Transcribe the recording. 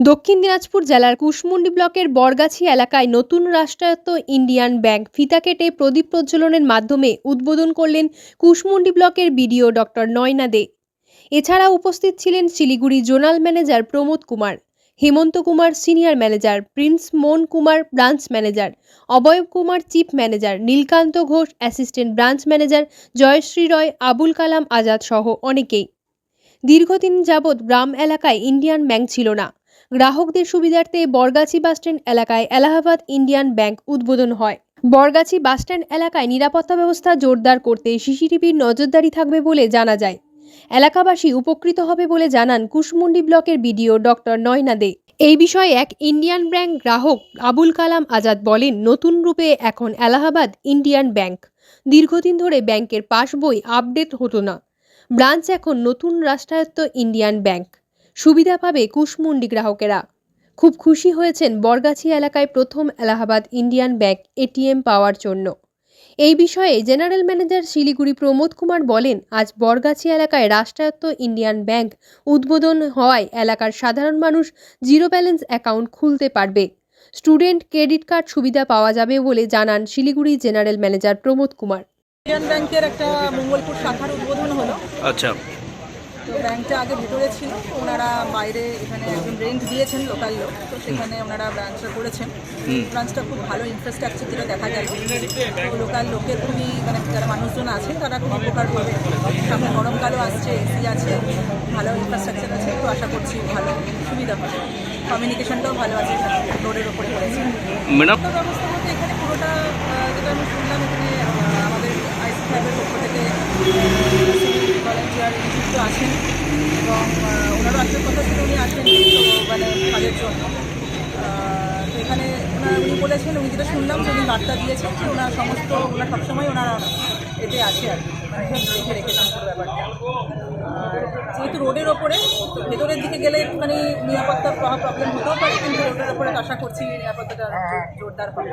দক্ষিণ দিনাজপুর জেলার কুশমুন্ডি ব্লকের বরগাছি এলাকায় নতুন রাষ্ট্রায়ত্ত ইন্ডিয়ান ব্যাংক ফিতা কেটে প্রদীপ প্রজ্বলনের মাধ্যমে উদ্বোধন করলেন কুশমুন্ডি ব্লকের বিডিও ডক্টর নয়না দে। এছাড়া উপস্থিত ছিলেন Siliguri zonal manager Pramod Kumar, Hemant Kumar senior manager Prince Mohan Kumar branch manager, অবয়ব Kumar chief manager Nilkanta Ghosh, assistant branch manager Joyshree Roy, Abul Kalam Azad সহ অনেকেই। দীর্ঘদিন যাবৎ গ্রাম এলাকায় ইন্ডিয়ান ব্যাংক ছিল না। গ্রাহকদের সুবিধার্থে বরগাছি বাসস্ট্যান্ড এলাকায় এলাহাবাদ ইন্ডিয়ান ব্যাংক উদ্বোধন হয়। বরগাছি বাসস্ট্যান্ড এলাকায় নিরাপত্তা ব্যবস্থা জোরদার করতে সিসিটিভির নজরদারি থাকবে বলে জানা যায়। এলাকাবাসী উপকৃত হবে বলে জানান কুশমুন্ডি ব্লকের বিডিও ডক্টর নয়না দে। এই বিষয়ে এক ইন্ডিয়ান ব্যাংক গ্রাহক আবুল কালাম আজাদ বলেন, নতুন রূপে এখন এলাহাবাদ ইন্ডিয়ান ব্যাংক। দীর্ঘদিন ধরে ব্যাংকের পাসবই আপডেট হতো না। ব্রাঞ্চ এখন নতুন রাষ্ট্রায়ত্ত ইন্ডিয়ান ব্যাংক। সুবিধা পাবে কুশমুন্ডি গ্রাহকেরা। খুব খুশি হয়েছেন বরগাছি এলাকায় প্রথম এলাহাবাদ ইন্ডিয়ান ব্যাংক এটিএম পাওয়ার জন্য। এই বিষয়ে জেনারেল ম্যানেজার শিলিগুড়ি প্রমোদ কুমার বলেন আজ বরগাছি এলাকায় রাষ্ট্রায়ত্ত ইন্ডিয়ান ব্যাংক উদ্বোধন হওয়ায় এলাকার সাধারণ মানুষ জিরো ব্যালেন্স অ্যাকাউন্ট খুলতে পারবে। স্টুডেন্ট ক্রেডিট কার্ড সুবিধা পাওয়া যাবে বলে জানান Siliguri general manager Pramod Kumar. Indian ব্যাংকের একটা মঙ্গলপুর শাখার উদ্বোধন হলো। আচ্ছা। তো ব্যাংকটা আগে ভেতরে ছিল। ওনারা বাইরে এখানে একজন রেন্ট দিয়েছেন লোকাল লোক। তো সেখানে ওনারা ব্রাঞ্চটা করেছেন। ব্রাঞ্চটা খুব ভালো ইনফ্রাস্ট্রাকচার যেটা দেখা যায়। তো লোকাল লোকের খুবই মানে যারা মানুষজন আছেন তারা খুব উপকার পাবে সামনে গরমকালও আসছে এসি আছে ভালো ইনফ্রাস্ট্রাকচার আছে। তো আশা করছি ভালো সুবিধা হবে কমিউনিকেশনটাও ভালো আছে রোডের ওপরে করেছে ব্যবস্থা বলতে এখানে পুরোটা যেটা আমি শুনলাম এখানে আমাদের আইসি সাহেবের আসার কথা ছিল উনি আসেননি, তো মানে কাজের জন্য। এখানে ওনারা উনি বলেছেন, উনি যেটা শুনলাম যে উনি বার্তা দিয়েছেন যে ওনার সমস্ত, ওনার সবসময় ওনারা এতে আছে আর কি মানে দেখে পুরো ব্যাপারটা। যেহেতু রোডের ওপরে ভেতরের দিকে গেলে একটুখানি নিরাপত্তার প্রবলেম হতেও পারে, কিন্তু রোডের ওপরে আশা করছি নিরাপত্তাটা জোরদার হবে।